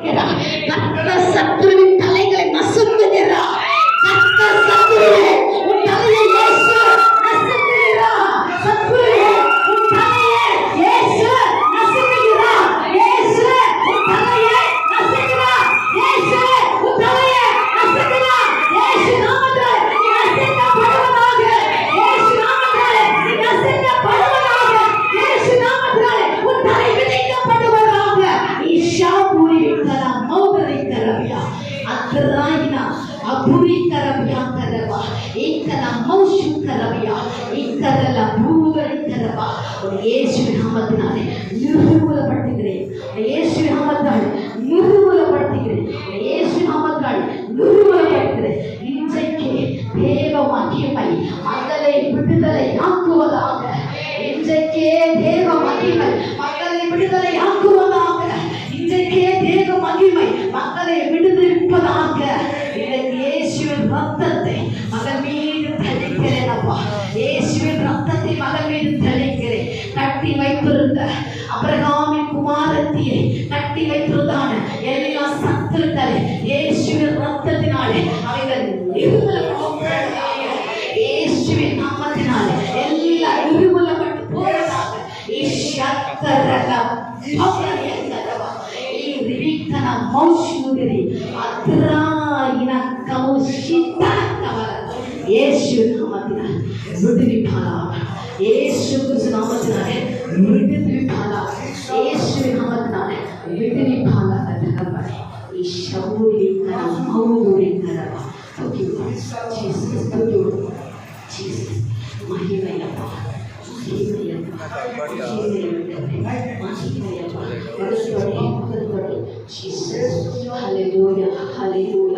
கத்த சத்துருவின் தலைகளை நசுக்குகிறார் கத்த சத்துருவே கரவியா கரவா ஏக்கல மௌஷு கரவியா ஏக்கல பூவரை கரவா ஒரு இயேசு நாமத்தினாலே நிறுவலப்படுத்துகிறேன் இயேசு நாமத்தால் நிறுவலப்படுத்துகிறேன் இயேசு நாமத்தால் நிறுவலப்படுத்துகிறேன் இன்றைக்கு தேவ மகிமை மக்களை விடுதலை ஆக்குவதாக. இன்றைக்கே தேவ மகிமை மக்களை விடுதலை ஆக்குவதாக. இன்றைக்கே தேவ மகிமை மக்களை விடு மகள் மீது தெளிக்கிறேன் அப்பா இயேசுவின் ரத்தத்தை மகள் மீது தெளிக்கிறேன் கட்டி வைத்திருந்த அபிரகாமின் குமாரத்தியை கட்டி வைத்திருந்தான எல்லா சத்துருக்களை இயேசுவின் ரத்தத்தினாலே அவைகள் நிர்மூலப்படுவதாக. இயேசுவின் நாமத்தினாலே எல்லாம் நிர்மூலப்பட்டு போவதாக ஈஷக்கரக பவரியங்கரவ ஈரிவிக்கன மௌஷுதிரி அத்ராயின கௌஷித்தனக்கவர ಯೇಸುವಿನ ನಾಮದಿನ ಮೃದು ವಿಫಲ ಯೇಸು ಕ್ರಿಸ್ತ ನಾಮದಿನ ಮೃದು ವಿಫಲ ಯೇಸುವಿನ ನಾಮದಿನ ಮೃದು ವಿಫಲ ಈ ಶೌರಿಕರ ಮೌರಿಕರ ಮಹಿಳೆಯಪ್ಪ ಮಹಿಳೆಯಪ್ಪ ಹಲೋ ಹಲೋ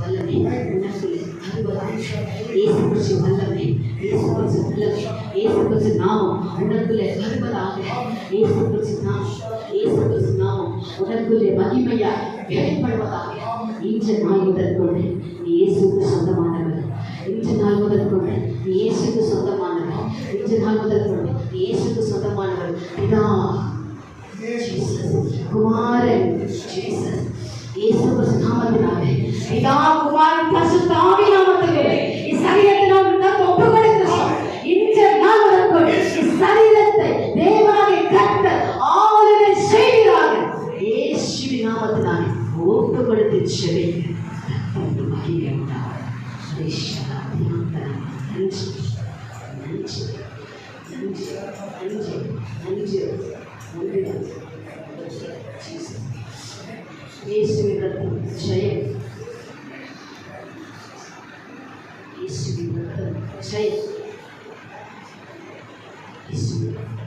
இயேசு கிறிஸ்து வல்லமை, உனக்குள்ளே அறுபதாம் இயேசு கிறிஸ்து வல்லமை, இயேசு கிறிஸ்து வல்லமை, இயேசு கிறிஸ்து நாமம் உனக்குள்ளே வருவதாக இயேசு கிறிஸ்து நாமம் இயேசு கிறிஸ்து நாமம் உனக்குள்ளே மகிமையா வெளிப்படுவதாக இன்று நாள் முதல் கொண்டு நீ இயேசுக்கு சொந்தமானவர் இன்று நாள் முதல் கொண்டு நீ இயேசுக்கு சொந்தமானவர் இன்று நாள் முதல் கொண்டு நீ இயேசுக்கு சொந்தமானவர் பிதா ஜீசஸ் குமாரன் ஜீசஸ் ಯೇಸು ನಾಮದಲ್ಲಿ ಪಿತಾ ಕುಮಾರನ ಸುತ್ತಾವಿನ ಮತ್ತುಗಳೇ ಈ ಸರಿಯತ್ತೆ ನಾವು ನಾವು ಒಪ್ಪುಗಳಿದ್ದು ಇಂಚ ನಾವು ಒಪ್ಪುಗಳು ಈ ಸರಿಯತ್ತೆ ದೇವರಾಗಿ ಕತ್ತ ಆಲನೆ ಶರೀರಾಗ ಯೇಸುವಿನ ನಾಮದಲ್ಲಿ ಒಪ್ಪುಗಳಿದ್ದು ಶರೀರ ಒಂದು ಮಹಿಳೆ ಉಂಟಾಗ ನಂಜು ನಂಜು ನಂಜು ನಂಜು ನಂಜು ನಂಜು Jesus. இயேசுவின் ரத்தம் ஜெயம் இயேசுவின் ரத்தம் ஜெயம் இயேசுவின் ரத்தம்